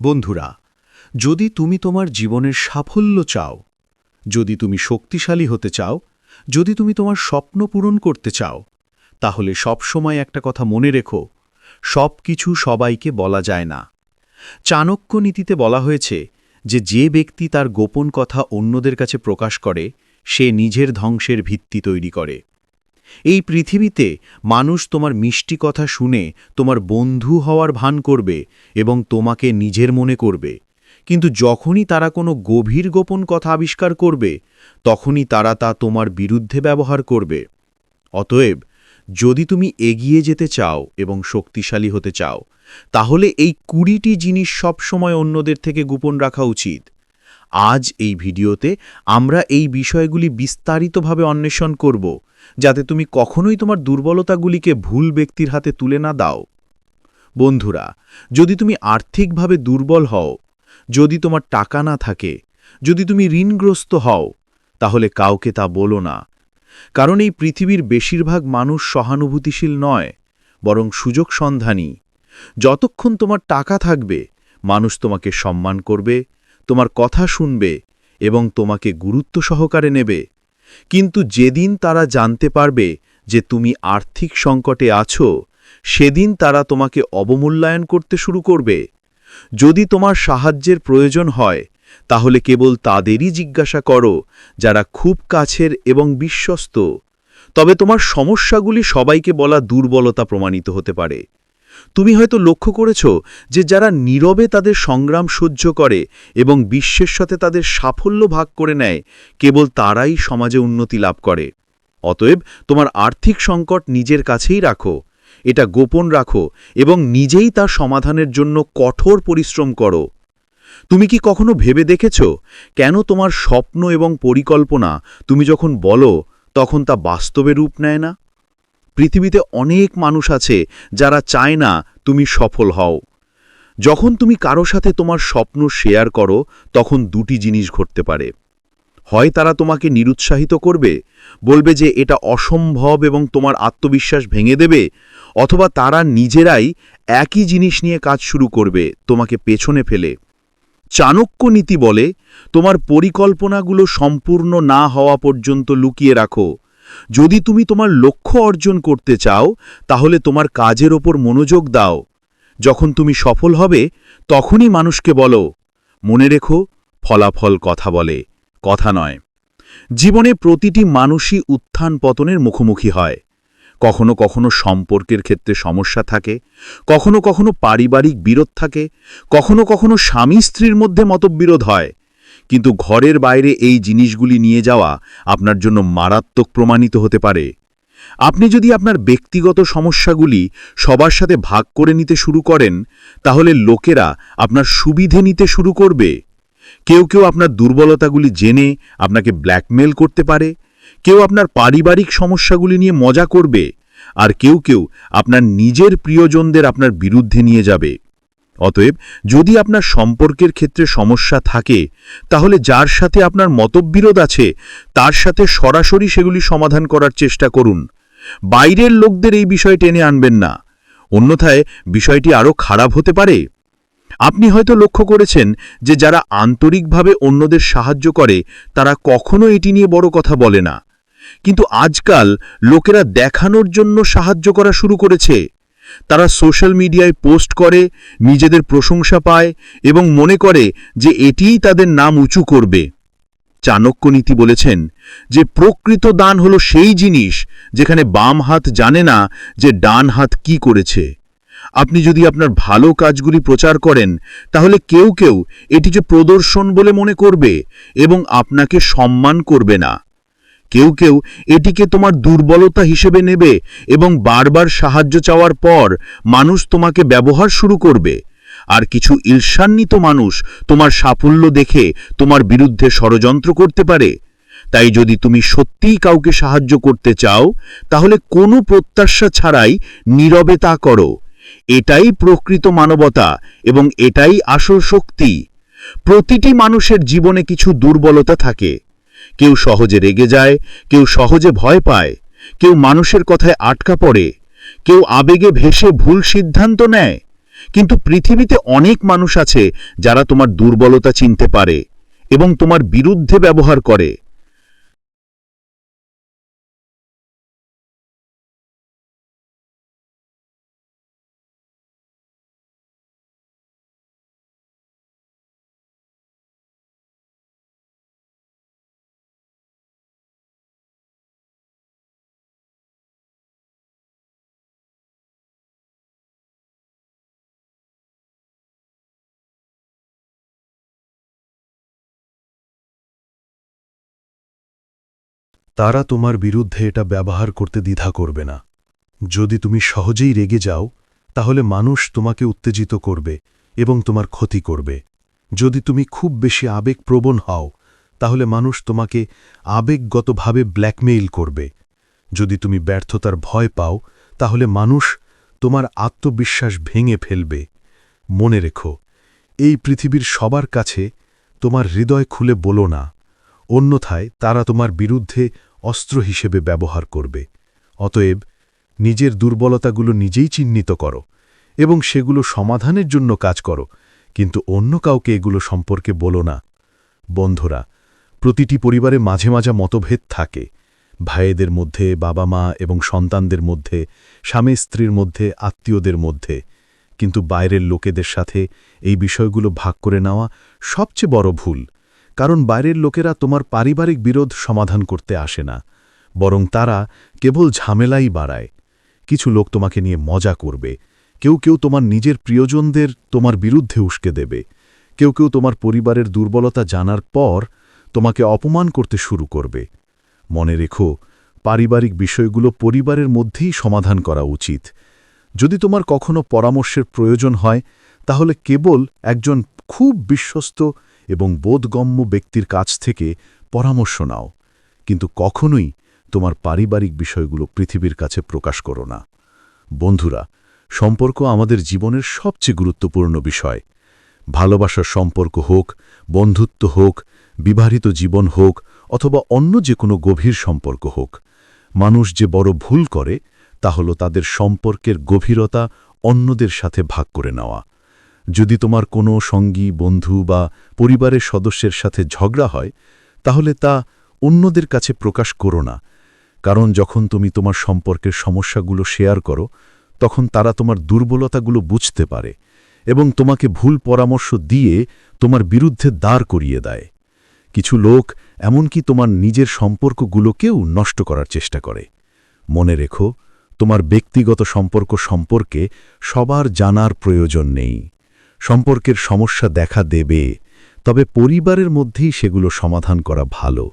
বন্ধুরা, যদি তুমি তোমার জীবনের সাফল্য চাও, যদি তুমি শক্তিশালী হতে চাও, যদি তুমি তোমার স্বপ্ন পূরণ করতে চাও, তাহলে সবসময় একটা কথা মনে রেখো সব কিছু সবাইকে বলা যায় না। চাণক্য নীতিতে বলা হয়েছে যে যে ব্যক্তি তার গোপন কথা অন্যদের কাছে প্রকাশ করে, সে নিজের ধ্বংসের ভিত্তি তৈরি করে। এই পৃথিবীতে মানুষ তোমার মিষ্টি কথা শুনে তোমার বন্ধু হওয়ার ভান করবে এবং তোমাকে নিজের মনে করবে। কিন্তু যখনই তারা কোনো গভীর গোপন কথা আবিষ্কার করবে, তখনই তারা তা তোমার বিরুদ্ধে ব্যবহার করবে। অতএব, যদি তুমি এগিয়ে যেতে চাও এবং শক্তিশালী হতে চাও, তাহলে এই কুড়িটি জিনিস সবসময় অন্যদের থেকে গোপন রাখা উচিত। আজ এই ভিডিওতে আমরা এই বিষয়গুলি বিস্তারিতভাবে অন্বেষণ করব, যাতে তুমি কখনোই তোমার দুর্বলতাগুলিকে ভুল ব্যক্তির হাতে তুলে না দাও। বন্ধুরা, যদি তুমি আর্থিকভাবে দুর্বল হও, যদি তোমার টাকা না থাকে, যদি তুমি ঋণগ্রস্ত হও, তাহলে কাউকে তা বলো না। কারণ এই পৃথিবীর বেশিরভাগ মানুষ সহানুভূতিশীল নয়, বরং সুযোগ সন্ধানী। যতক্ষণ তোমার টাকা থাকবে, মানুষ তোমাকে সম্মান করবে তোমার কথা শুনবে এবং তোমাকে গুরুত্ব সহকারে নেবে। কিন্তু যেদিন তারা জানতে পারবে যে তুমি আর্থিক সংকটে আছো, সেদিন তারা তোমাকে অবমূল্যায়ন করতে শুরু করবে। যদি তোমার সাহায্যের প্রয়োজন হয়, তাহলে কেবল তাদেরই জিজ্ঞাসা করো যারা খুব কাছের এবং বিশ্বস্ত। তবে তোমার সমস্যাগুলি সবাইকে বলা দুর্বলতা প্রমাণিত হতে পারে। তুমি হয়তো লক্ষ্য করেছ যে যারা নীরবে তাদের সংগ্রাম সহ্য করে এবং বিশ্বের সাথে তাদের সাফল্য ভাগ করে নেয়, কেবল তারাই সমাজে উন্নতি লাভ করে। অতএব তোমার আর্থিক সংকট নিজের কাছেই রাখো, এটা গোপন রাখো এবং নিজেই তার সমাধানের জন্য কঠোর পরিশ্রম করো। তুমি কি কখনো ভেবে দেখেছ, কেন তোমার স্বপ্ন এবং পরিকল্পনা তুমি যখন বলো, তখন তা বাস্তবে রূপ নেয় না? পৃথিবীতে অনেক মানুষ আছে যারা চায় না তুমি সফল হও। যখন তুমি কারও সাথে তোমার স্বপ্ন শেয়ার করো, তখন দুটি জিনিস ঘটতে পারে। হয় তারা তোমাকে নিরুৎসাহিত করবে, বলবে যে এটা অসম্ভব এবং তোমার আত্মবিশ্বাস ভেঙে দেবে, অথবা তারা নিজেরাই একই জিনিস নিয়ে কাজ শুরু করবে, তোমাকে পেছনে ফেলে। চাণক্য নীতি বলে, তোমার পরিকল্পনাগুলো সম্পূর্ণ না হওয়া পর্যন্ত লুকিয়ে রাখো। যদি তুমি তোমার লক্ষ্য অর্জন করতে চাও, তাহলে তোমার কাজের ওপর মনোযোগ দাও। যখন তুমি সফল হবে, তখনই মানুষকে বলো, মনে রেখো, ফলাফল কথা বলে, কথা নয়। জীবনে প্রতিটি মানুষই উত্থান পতনের মুখোমুখি হয়। কখনো কখনো সম্পর্কের ক্ষেত্রে সমস্যা থাকে, কখনো কখনো পারিবারিক বিরোধ থাকে, কখনো কখনো স্বামী স্ত্রীর মধ্যে মতবিরোধ হয়। কিন্তু ঘরের বাইরে এই জিনিসগুলি নিয়ে যাওয়া আপনার জন্য মারাত্মক প্রমাণিত হতে পারে। আপনি যদি আপনার ব্যক্তিগত সমস্যাগুলি সবার সাথে ভাগ করে নিতে শুরু করেন, তাহলে লোকেরা আপনার সুবিধে নিতে শুরু করবে। কেউ কেউ আপনার দুর্বলতাগুলি জেনে আপনাকে ব্ল্যাকমেল করতে পারে, কেউ আপনার পারিবারিক সমস্যাগুলি নিয়ে মজা করবে, আর কেউ কেউ আপনার নিজের প্রিয়জনদের আপনার বিরুদ্ধে নিয়ে যাবে। অতএব যদি আপনার সম্পর্কের ক্ষেত্রে সমস্যা থাকে, তাহলে যার সাথে আপনার মতবিরোধ আছে, তার সাথে সরাসরি সেগুলি সমাধান করার চেষ্টা করুন। বাইরের লোকদের এই বিষয় টেনে আনবেন না। অন্যথায় বিষয়টি আরও খারাপ হতে পারে। আপনি হয়তো লক্ষ্য করেছেন যে যারা আন্তরিকভাবে অন্যদের সাহায্য করে, তারা কখনো এটি নিয়ে বড় কথা বলে না। কিন্তু আজকাল লোকেরা দেখানোর জন্য সাহায্য করা শুরু করেছে। তারা সোশ্যাল মিডিয়ায় পোস্ট করে, নিজেদের প্রশংসা পায় এবং মনে করে যে এটিই তাদের নাম উঁচু করবে। চাণক্য নীতি বলেছেন যে প্রকৃত দান হল সেই জিনিস যেখানে বাম হাত জানে না যে ডান হাত কি করেছে। আপনি যদি আপনার ভালো কাজগুলি প্রচার করেন, তাহলে কেউ কেউ এটি যে প্রদর্শন বলে মনে করবে এবং আপনাকে সম্মান করবে না। কেউ কেউ এটিকে তোমার দুর্বলতা হিসেবে নেবে এবং বারবার সাহায্য চাওয়ার পর মানুষ তোমাকে ব্যবহার শুরু করবে। আর কিছু ঈর্ষান্বিত মানুষ তোমার সাফল্য দেখে তোমার বিরুদ্ধে ষড়যন্ত্র করতে পারে। তাই যদি তুমি সত্যিই কাউকে সাহায্য করতে চাও, তাহলে কোনো প্রত্যাশা ছাড়াই নীরবে তা করো। এটাই প্রকৃত মানবতা এবং এটাই আসল শক্তি। প্রতিটি মানুষের জীবনে কিছু দুর্বলতা থাকে। কেউ সহজে রেগে যায়, কেউ সহজে ভয় পায়, কেউ মানুষের কথায় আটকা পড়ে, কেউ আবেগে ভেসে ভুল সিদ্ধান্ত নেয়। কিন্তু পৃথিবীতে অনেক মানুষ আছে যারা তোমার দুর্বলতা চিনতে পারে এবং তোমার বিরুদ্ধে ব্যবহার করে। তারা তোমার বিরুদ্ধে এটা ব্যবহার করতে দ্বিধা করবে না। যদি তুমি সহজেই রেগে যাও, তাহলে মানুষ তোমাকে উত্তেজিত করবে এবং তোমার ক্ষতি করবে। যদি তুমি খুব বেশি আবেগপ্রবণ হও, তাহলে মানুষ তোমাকে আবেগগতভাবে ব্ল্যাকমেইল করবে। যদি তুমি ব্যর্থতার ভয় পাও, তাহলে মানুষ তোমার আত্মবিশ্বাস ভেঙে ফেলবে। মনে রেখো, এই পৃথিবীর সবার কাছে তোমার হৃদয় খুলে বলো না। অন্যথায় তারা তোমার বিরুদ্ধে অস্ত্র হিসেবে ব্যবহার করবে। অতএব নিজের দুর্বলতাগুলো নিজেই চিহ্নিত করো এবং সেগুলো সমাধানের জন্য কাজ করো, কিন্তু অন্য কাউকে এগুলো সম্পর্কে বলো না। বন্ধুরা, প্রতিটি পরিবারে মাঝে মাঝে মতভেদ থাকে। ভাইয়েদের মধ্যে বাবা মা এবং সন্তানদের মধ্যে, স্বামী স্ত্রীর মধ্যে, আত্মীয়দের মধ্যে। কিন্তু বাইরের লোকেদের সাথে এই বিষয়গুলো ভাগ করে নেওয়া সবচেয়ে বড় ভুল। কারণ বাইরের লোকেরা তোমার পারিবারিক বিরোধ সমাধান করতে আসে না, বরং তারা কেবল ঝামেলাই বাড়ায়। কিছু লোক তোমাকে নিয়ে মজা করবে, কেউ কেউ তোমার নিজের প্রিয়জনদের তোমার বিরুদ্ধে উস্কে দেবে, কেউ কেউ তোমার পরিবারের দুর্বলতা জানার পর তোমাকে অপমান করতে শুরু করবে। মনে রেখো, পারিবারিক বিষয়গুলো পরিবারের মধ্যেই সমাধান করা উচিত। যদি তোমার কখনো পরামর্শের প্রয়োজন হয়, তাহলে কেবল একজন খুব বিশ্বস্ত এবং বোধগম্য ব্যক্তির কাছ থেকে পরামর্শ নাও। কিন্তু কখনোই তোমার পারিবারিক বিষয়গুলো পৃথিবীর কাছে প্রকাশ করো না। বন্ধুরা, সম্পর্ক আমাদের জীবনের সবচেয়ে গুরুত্বপূর্ণ বিষয়। ভালোবাসার সম্পর্ক হোক, বন্ধুত্ব হোক, বিবাহিত জীবন হোক, অথবা অন্য যে কোনো গভীর সম্পর্ক হোক, মানুষ যে বড় ভুল করে, তা হল তাদের সম্পর্কের গভীরতা অন্যদের সাথে ভাগ করে নেওয়া। যদি তোমার কোনো সঙ্গী, বন্ধু বা পরিবারের সদস্যের সাথে ঝগড়া হয়, তাহলে তা অন্যদের কাছে প্রকাশ করো না। কারণ যখন তুমি তোমার সম্পর্কের সমস্যাগুলো শেয়ার করো, তখন তারা তোমার দুর্বলতাগুলো বুঝতে পারে এবং তোমাকে ভুল পরামর্শ দিয়ে তোমার বিরুদ্ধে দাঁড় করিয়ে দেয়। কিছু লোক এমনকি তোমার নিজের সম্পর্কগুলোকেও নষ্ট করার চেষ্টা করে। মনে রেখো, তোমার ব্যক্তিগত সম্পর্ক সম্পর্কে সবার জানার প্রয়োজন নেই। সম্পর্কের সমস্যা দেখা দেবে, তবে পরিবারের মধ্যেই সেগুলো সমাধান করা ভালো।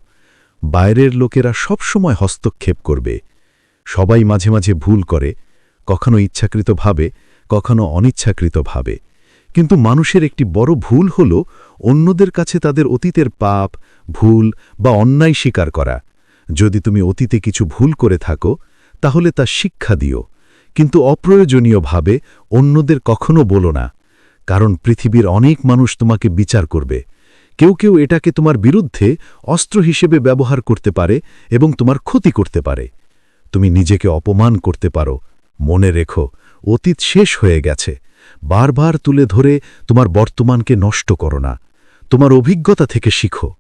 বাইরের লোকেরা সবসময় হস্তক্ষেপ করবে। সবাই মাঝে মাঝে ভুল করে, কখনো ইচ্ছাকৃতভাবে, কখনো অনিচ্ছাকৃতভাবে। কিন্তু মানুষের একটি বড় ভুল হল অন্যদের কাছে তাদের অতীতের পাপ, ভুল বা অন্যায় স্বীকার করা। যদি তুমি অতীতে কিছু ভুল করে থাকো, তাহলে তা শিক্ষা দিও। কিন্তু অপ্রয়োজনীয়ভাবে অন্যদের কখনো বলো না। কারণ পৃথিবীর অনেক মানুষ তোমাকে বিচার করবে। কেউ কেউ এটাকে তোমার বিরুদ্ধে অস্ত্র হিসেবে ব্যবহার করতে পারে এবং তোমার ক্ষতি করতে পারে। তুমি নিজেকে অপমান করতে পারো। মনে রেখো, অতীত শেষ হয়ে গেছে। বারবার তুলে ধরে তোমার বর্তমানকে নষ্ট করো না। তোমার অভিজ্ঞতা থেকে শিখো।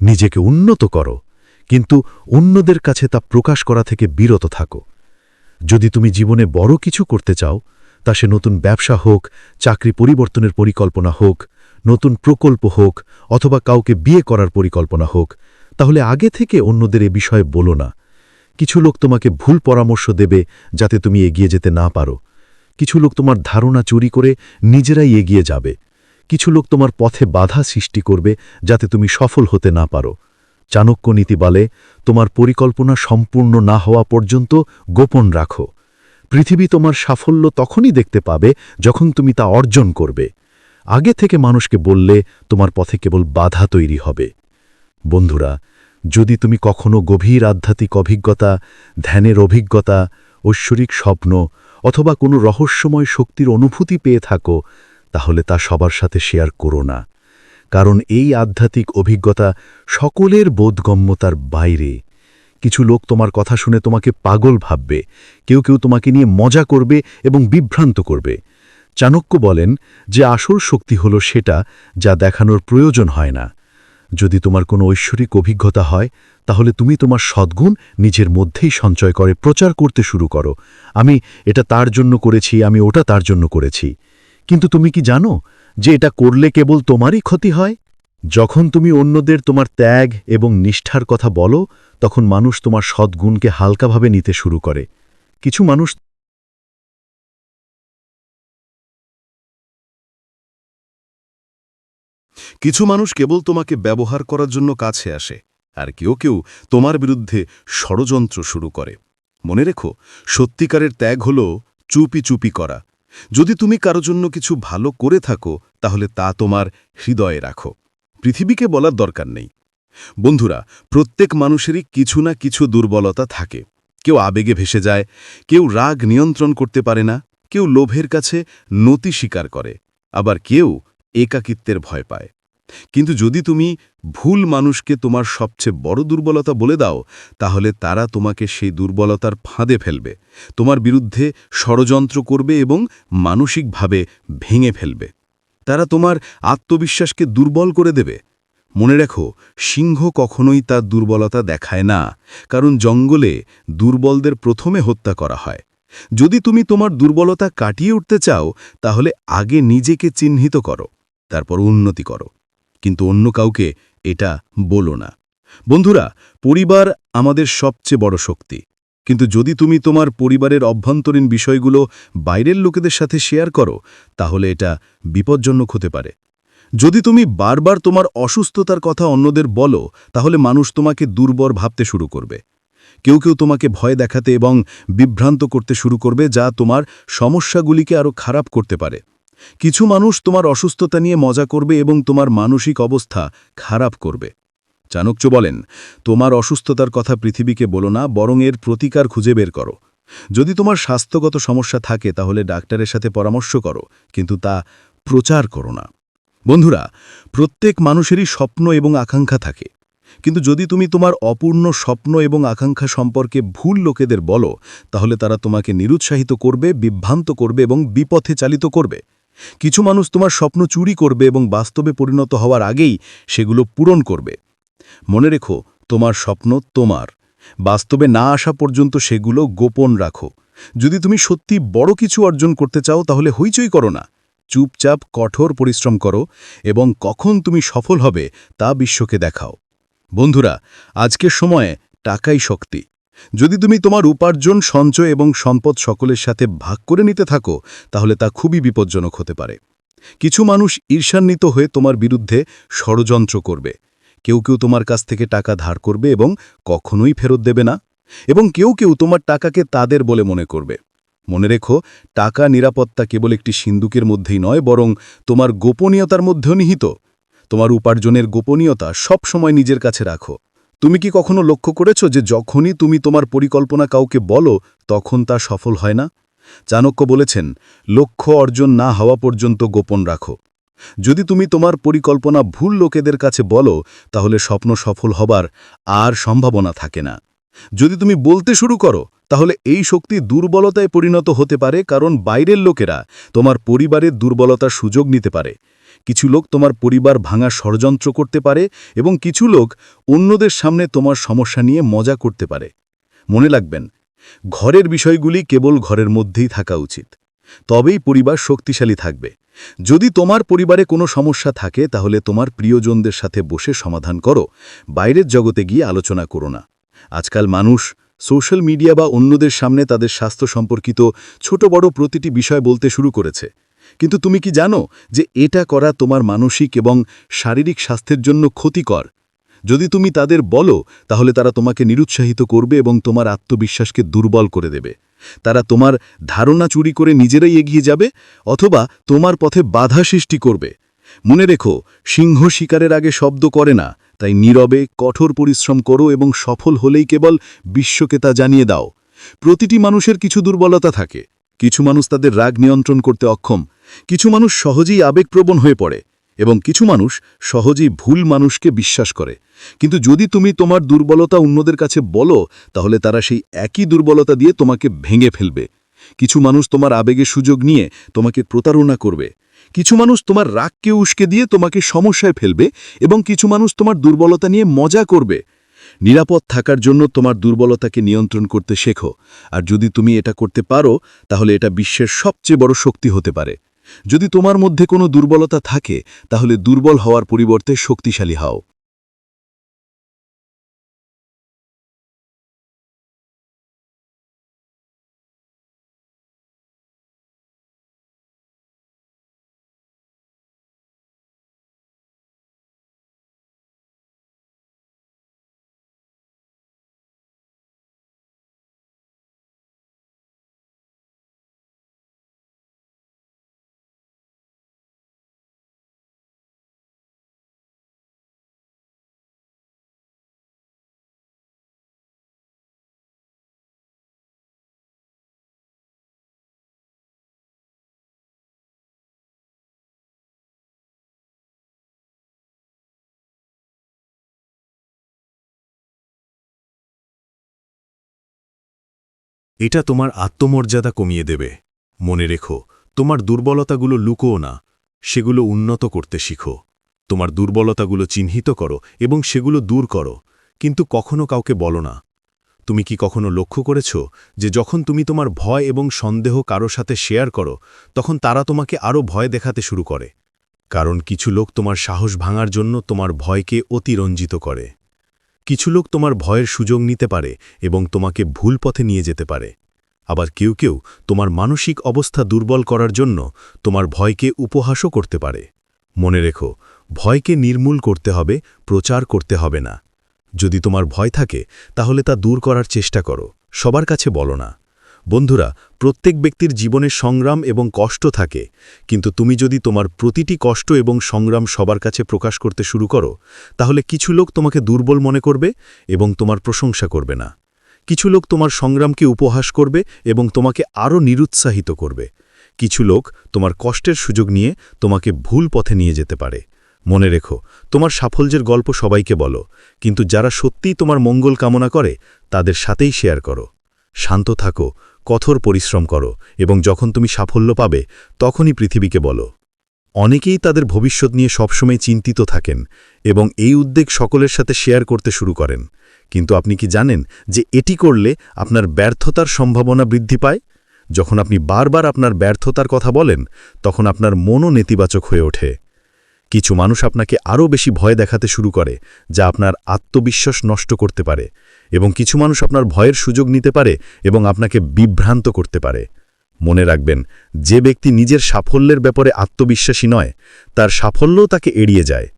নিজেকে উন্নত করো। কিন্তু অন্যদের কাছে তা প্রকাশ করা থেকে বিরত থাকো। যদি তুমি জীবনে বড় কিছু করতে চাও তা সে নতুন ব্যবসা হোক, চাকরি পরিবর্তনের পরিকল্পনা হোক, নতুন প্রকল্প হোক, অথবা কাউকে বিয়ে করার পরিকল্পনা হোক, তাহলে আগে থেকে অন্যদের এ বিষয়ে বলো না। কিছু লোক তোমাকে ভুল পরামর্শ দেবে যাতে তুমি এগিয়ে যেতে না পারো। কিছু লোক তোমার ধারণা চুরি করে নিজেরাই এগিয়ে যাবে। কিছু লোক তোমার পথে বাধা সৃষ্টি করবে যাতে তুমি সফল হতে না পারো। চাণক্য নীতি বলে, তোমার পরিকল্পনা সম্পূর্ণ না হওয়া পর্যন্ত গোপন রাখো। পৃথিবী তোমার সাফল্য তখনই দেখতে পাবে যখন তুমি তা অর্জন করবে। আগে থেকে মানুষকে বললে তোমার পথে কেবল বাধা তৈরি হবে। বন্ধুরা, যদি তুমি কখনো গভীর আধ্যাত্মিক অভিজ্ঞতা, ধ্যানের অভিজ্ঞতা, ঐশ্বরিক স্বপ্ন অথবা কোনো রহস্যময় শক্তির অনুভূতি পেয়ে থাকো, তাহলে তা সবার সাথে শেয়ার করো না। কারণ এই আধ্যাত্মিক অভিজ্ঞতা সকলের বোধগম্যতার বাইরে। কিছু লোক তোমার কথা শুনে তোমাকে পাগল ভাববে। কেউ কেউ তোমাকে নিয়ে মজা করবে এবং বিভ্রান্ত করবে। চাণক্য বলেন যে আসল শক্তি হল সেটা যা দেখানোর প্রয়োজন হয় না। যদি তোমার কোনো ঐশ্বরিক অভিজ্ঞতা হয়, তাহলে তুমি তোমার সদ্গুণ নিজের মধ্যেই সঞ্চয় করে প্রচার করতে শুরু করো। আমি এটা তার জন্য করেছি, আমি ওটা তার জন্য করেছি। কিন্তু তুমি কি জানো যে এটা করলে কেবল তোমারই ক্ষতি হয়? যখন তুমি অন্যদের তোমার ত্যাগ এবং নিষ্ঠার কথা বলো, তখন মানুষ তোমার সদ্গুণকে হালকাভাবে নিতে শুরু করে। কিছু মানুষ কিছু মানুষ কেবল তোমাকে ব্যবহার করার জন্য কাছে আসে, আর কেউ কেউ তোমার বিরুদ্ধে ষড়যন্ত্র শুরু করে। মনে রেখো, সত্যিকারের ত্যাগ হল চুপি চুপি করা। যদি তুমি কারও জন্য কিছু ভালো করে থাকো, তাহলে তা তোমার হৃদয়ে রাখো। পৃথিবীকে বলার দরকার নেই। বন্ধুরা, প্রত্যেক মানুষেরই কিছু না কিছু দুর্বলতা থাকে। কেউ আবেগে ভেসে যায়, কেউ রাগ নিয়ন্ত্রণ করতে পারে না, কেউ লোভের কাছে নতি স্বীকার করে, আবার কেউ একাকিত্বের ভয় পায়। কিন্তু যদি তুমি ভুল মানুষকে তোমার সবচেয়ে বড় দুর্বলতা বলে দাও, তাহলে তারা তোমাকে সেই দুর্বলতার ফাঁদে ফেলবে, তোমার বিরুদ্ধে ষড়যন্ত্র করবে এবং মানসিকভাবে ভেঙে ফেলবে। তারা তোমার আত্মবিশ্বাসকে দুর্বল করে দেবে। মনে রেখো, সিংহ কখনোই তার দুর্বলতা দেখায় না, কারণ জঙ্গলে দুর্বলদের প্রথমে হত্যা করা হয়। যদি তুমি তোমার দুর্বলতা কাটিয়ে উঠতে চাও, তাহলে আগে নিজেকে চিহ্নিত করো, তারপর উন্নতি করো। কিন্তু অন্য কাউকে এটা বলো না। বন্ধুরা, পরিবার আমাদের সবচেয়ে বড় শক্তি। কিন্তু যদি তুমি তোমার পরিবারের অভ্যন্তরীণ বিষয়গুলো বাইরের লোকেদের সাথে শেয়ার করো, তাহলে এটা বিপজ্জনক হতে পারে। যদি তুমি বারবার তোমার অসুস্থতার কথা অন্যদের বলো, তাহলে মানুষ তোমাকে দুর্বল ভাবতে শুরু করবে। কেউ কেউ তোমাকে ভয় দেখাতে এবং বিভ্রান্ত করতে শুরু করবে, যা তোমার সমস্যাগুলিকে আরও খারাপ করতে পারে। কিছু মানুষ তোমার অসুস্থতা নিয়ে মজা করবে এবং তোমার মানসিক অবস্থা খারাপ করবে। চাণক্য বলেন, তোমার অসুস্থতার কথা পৃথিবীকে বলো না, বরং এর প্রতিকার খুঁজে বের করো। যদি তোমার স্বাস্থ্যগত সমস্যা থাকে, তাহলে ডাক্তারের সাথে পরামর্শ করো, কিন্তু তা প্রচার করো না। বন্ধুরা, প্রত্যেক মানুষেরই স্বপ্ন এবং আকাঙ্ক্ষা থাকে। কিন্তু যদি তুমি তোমার অপূর্ণ স্বপ্ন এবং আকাঙ্ক্ষা সম্পর্কে ভুল লোকেদের বলো, তাহলে তারা তোমাকে নিরুৎসাহিত করবে, বিভ্রান্ত করবে এবং বিপথে চালিত করবে। কিছু মানুষ তোমার স্বপ্ন চুরি করবে এবং বাস্তবে পরিণত হওয়ার আগেই সেগুলো পূরণ করবে। মনে রেখো, তোমার স্বপ্ন তোমার। বাস্তবে না আসা পর্যন্ত সেগুলো গোপন রাখো। যদি তুমি সত্যি বড় কিছু অর্জন করতে চাও, তাহলে হইচই করো না। চুপচাপ, কঠোর পরিশ্রম করো এবং কখন তুমি সফল হবে, তা বিশ্বকে দেখাও। বন্ধুরা, আজকের সময়ে টাকাই শক্তি। যদি তুমি তোমার উপার্জন, সঞ্চয় এবং সম্পদ সকলের সাথে ভাগ করে নিতে থাকো, তাহলে তা খুবই বিপজ্জনক হতে পারে। কিছু মানুষ ঈর্ষান্বিত হয়ে তোমার বিরুদ্ধে ষড়যন্ত্র করবে। কেউ কেউ তোমার কাছ থেকে টাকা ধার করবে এবং কখনোই ফেরত দেবে না, এবং কেউ কেউ তোমার টাকাকে তাদের বলে মনে করবে। মনে রেখো, টাকা নিরাপত্তা কেবল একটি সিন্দুকের মধ্যেই নয়, বরং তোমার গোপনীয়তার মধ্যেও নিহিত। তোমার উপার্জনের গোপনীয়তা সব সময় নিজের কাছে রাখো। তুমি কি কখনো লক্ষ্য করেছ যে যখনই তুমি তোমার পরিকল্পনা কাউকে বলো, তখন তা সফল হয় না? চাণক্য বলেছেন, লক্ষ্য অর্জন না হওয়া পর্যন্ত গোপন রাখো। যদি তুমি তোমার পরিকল্পনা ভুল লোকেদের কাছে বলো, তাহলে স্বপ্ন সফল হবার আর সম্ভাবনা থাকে না। যদি তুমি বলতে শুরু করো, তাহলে এই শক্তি দুর্বলতায় পরিণত হতে পারে, কারণ বাইরের লোকেরা তোমার পরিবারের দুর্বলতার সুযোগ নিতে পারে। কিছু লোক তোমার পরিবার ভাঙা ষড়যন্ত্র করতে পারে এবং কিছু লোক অন্যদের সামনে তোমার সমস্যা নিয়ে মজা করতে পারে। মনে রাখবেন, ঘরের বিষয়গুলি কেবল ঘরের মধ্যেই থাকা উচিত। তবেই পরিবার শক্তিশালী থাকবে। যদি তোমার পরিবারে কোনো সমস্যা থাকে, তাহলে তোমার প্রিয়জনদের সাথে বসে সমাধান করো। বাইরের জগতে গিয়ে আলোচনা করো না। আজকাল মানুষ সোশ্যাল মিডিয়া বা অন্যদের সামনে তাদের স্বাস্থ্য সম্পর্কিত ছোট বড় প্রতিটি বিষয় বলতে শুরু করেছে। কিন্তু তুমি কি জানো যে এটা করা তোমার মানসিক এবং শারীরিক স্বাস্থ্যের জন্য ক্ষতিকর? যদি তুমি তাদের বলো, তাহলে তারা তোমাকে নিরুৎসাহিত করবে এবং তোমার আত্মবিশ্বাসকে দুর্বল করে দেবে। তারা তোমার ধারণা চুরি করে নিজেরাই এগিয়ে যাবে অথবা তোমার পথে বাধা সৃষ্টি করবে। মনে রেখো, সিংহ শিকারের আগে শব্দ করে না, তাই নীরবে কঠোর পরিশ্রম করো এবং সফল হলেই কেবল বিশ্বকে তা জানিয়ে দাও। প্রতিটি মানুষের কিছু দুর্বলতা থাকে। কিছু মানুষ তাদের রাগ নিয়ন্ত্রণ করতে অক্ষম, কিছু মানুষ সহজেই আবেগপ্রবণ হয়ে পড়ে। এবং কিছু মানুষ সহজেই ভুল মানুষকে বিশ্বাস করে। কিন্তু যদি তুমি তোমার দুর্বলতা অন্যদের কাছে বলো, তাহলে তারা সেই একই দুর্বলতা দিয়ে তোমাকে ভেঙে ফেলবে। কিছু মানুষ তোমার আবেগের সুযোগ নিয়ে তোমাকে প্রতারণা করবে। কিছু মানুষ তোমার রাগকে উস্কে দিয়ে তোমাকে সমস্যায় ফেলবে এবং কিছু মানুষ তোমার দুর্বলতা নিয়ে মজা করবে। নিরাপদ থাকার জন্য তোমার দুর্বলতাকে নিয়ন্ত্রণ করতে শেখো। আর যদি তুমি এটা করতে পারো, তাহলে এটা বিশ্বের সবচেয়ে বড় শক্তি হতে পারে। যদি তোমার মধ্যে কোনো দুর্বলতা থাকে তাহলে দুর্বল হওয়ার পরিবর্তে শক্তিশালী হও। এটা তোমার আত্মমর্যাদা কমিয়ে দেবে। মনে রেখো, তোমার দুর্বলতাগুলো লুকোও না, সেগুলো উন্নত করতে শিখো। তোমার দুর্বলতাগুলো চিহ্নিত করো এবং সেগুলো দূর করো, কিন্তু কখনো কাউকে বলো না। তুমি কি কখনো লক্ষ্য করেছ যে যখন তুমি তোমার ভয় এবং সন্দেহ কারও সাথে শেয়ার করো, তখন তারা তোমাকে আরও ভয় দেখাতে শুরু করে? কারণ কিছু লোক তোমার সাহস ভাঙার জন্য তোমার ভয়কে অতিরঞ্জিত করে। কিছু লোক তোমার ভয়ের সুযোগ নিতে পারে এবং তোমাকে ভুল পথে নিয়ে যেতে পারে। আবার কেউ কেউ তোমার মানসিক অবস্থা দুর্বল করার জন্য তোমার ভয়কে উপহাসও করতে পারে। মনে রেখো, ভয়কে নির্মূল করতে হবে, প্রচার করতে হবে না। যদি তোমার ভয় থাকে, তাহলে তা দূর করার চেষ্টা করো। সবার কাছে বলো না। বন্ধুরা, প্রত্যেক ব্যক্তির জীবনে সংগ্রাম এবং কষ্ট থাকে, কিন্তু তুমি যদি তোমার প্রতিটি কষ্ট এবং সংগ্রাম সবার কাছে প্রকাশ করতে শুরু করো, তাহলে কিছু লোক তোমাকে দুর্বল মনে করবে এবং তোমার প্রশংসা করবে না। কিছু লোক তোমার সংগ্রামকে উপহাস করবে এবং তোমাকে আরও নিরুৎসাহিত করবে। কিছু লোক তোমার কষ্টের সুযোগ নিয়ে তোমাকে ভুল পথে নিয়ে যেতে পারে। মনে রেখো, তোমার সাফল্যের গল্প সবাইকে বলো, কিন্তু যারা সত্যিই তোমার মঙ্গল কামনা করে, তাদের সাথেই শেয়ার করো। শান্ত থাকো কঠোর পরিশ্রম করো এবং যখন তুমি সাফল্য পাবে, তখনই পৃথিবীকে বলো। অনেকেই তাদের ভবিষ্যৎ নিয়ে সবসময় চিন্তিত থাকেন এবং এই উদ্বেগ সকলের সাথে শেয়ার করতে শুরু করেন। কিন্তু আপনি কি জানেন যে এটি করলে আপনার ব্যর্থতার সম্ভাবনা বৃদ্ধি পায়? যখন আপনি বারবার আপনার ব্যর্থতার কথা বলেন, তখন আপনার মনও নেতিবাচক হয়ে ওঠে। কিছু মানুষ আপনাকে আরও বেশি ভয় দেখাতে শুরু করে, যা আপনার আত্মবিশ্বাস নষ্ট করতে পারে। এবং কিছু মানুষ আপনার ভয়ের সুযোগ নিতে পারে এবং আপনাকে বিভ্রান্ত করতে পারে। মনে রাখবেন, যে ব্যক্তি নিজের সাফল্যের ব্যাপারে আত্মবিশ্বাসী নয়, তার সাফল্যও তাকে এড়িয়ে যায়।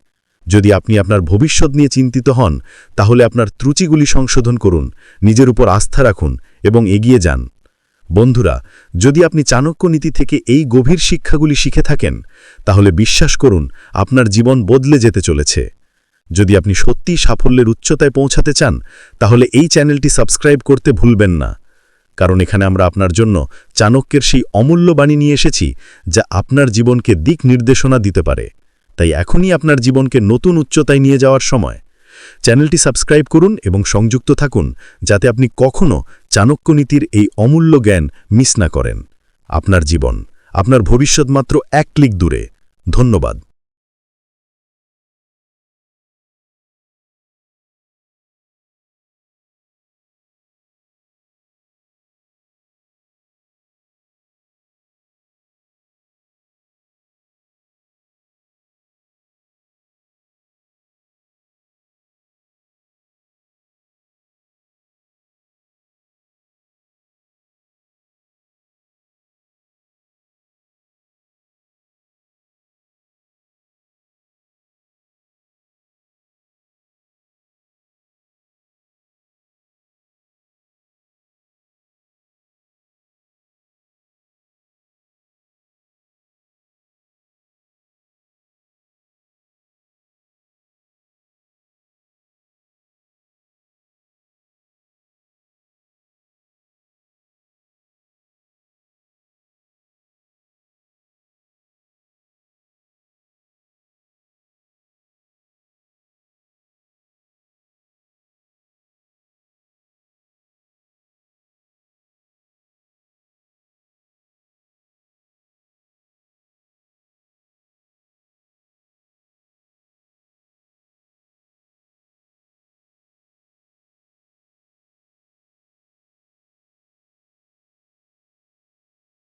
যদি আপনি আপনার ভবিষ্যৎ নিয়ে চিন্তিত হন, তাহলে আপনার ত্রুচিগুলি সংশোধন করুন, নিজের উপর আস্থা রাখুন এবং এগিয়ে যান। বন্ধুরা, যদি আপনি চাণক্য নীতি থেকে এই গভীর শিক্ষাগুলি শিখে থাকেন, তাহলে বিশ্বাস করুন, আপনার জীবন বদলে যেতে চলেছে। যদি আপনি সত্যিই সাফল্যের উচ্চতায় পৌঁছাতে চান, তাহলে এই চ্যানেলটি সাবস্ক্রাইব করতে ভুলবেন না। কারণ এখানে আমরা আপনার জন্য চাণক্যের সেই অমূল্য বাণী নিয়ে এসেছি, যা আপনার জীবনকে দিক নির্দেশনা দিতে পারে। তাই এখনই আপনার জীবনকে নতুন উচ্চতায় নিয়ে যাওয়ার সময়। চ্যানেলটি সাবস্ক্রাইব করুন এবং সংযুক্ত থাকুন, যাতে আপনি কখনও চাণক্য নীতির এই অমূল্য জ্ঞান মিস না করেন। আপনার জীবন, আপনার ভবিষ্যৎ মাত্র এক ক্লিক দূরে। ধন্যবাদ।